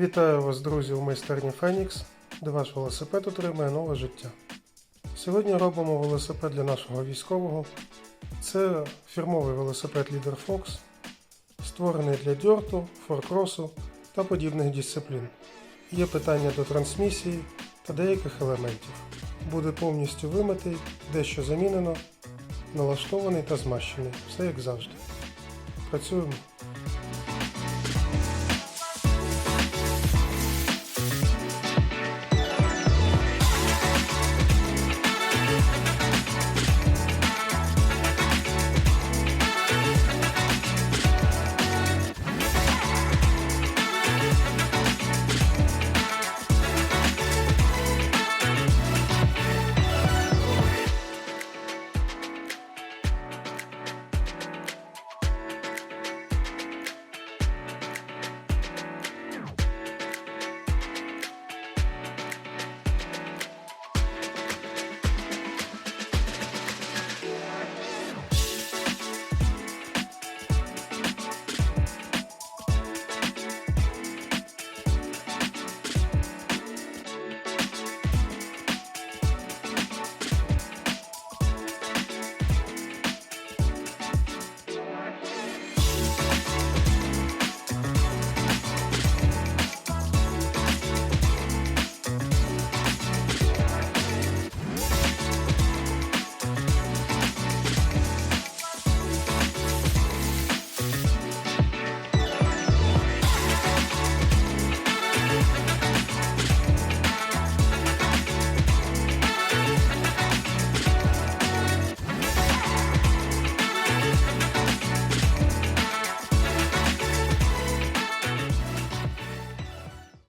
Вітаю вас, друзі, у майстерні Фенікс, де ваш велосипед отримає нове життя. Сьогодні робимо велосипед для нашого військового. Це фірмовий велосипед Leader Fox, створений для дьорту, форкросу та подібних дисциплін. Є питання до трансмісії та деяких елементів. Буде повністю вимитий, дещо замінено, налаштований та змащений. Все як завжди. Працюємо.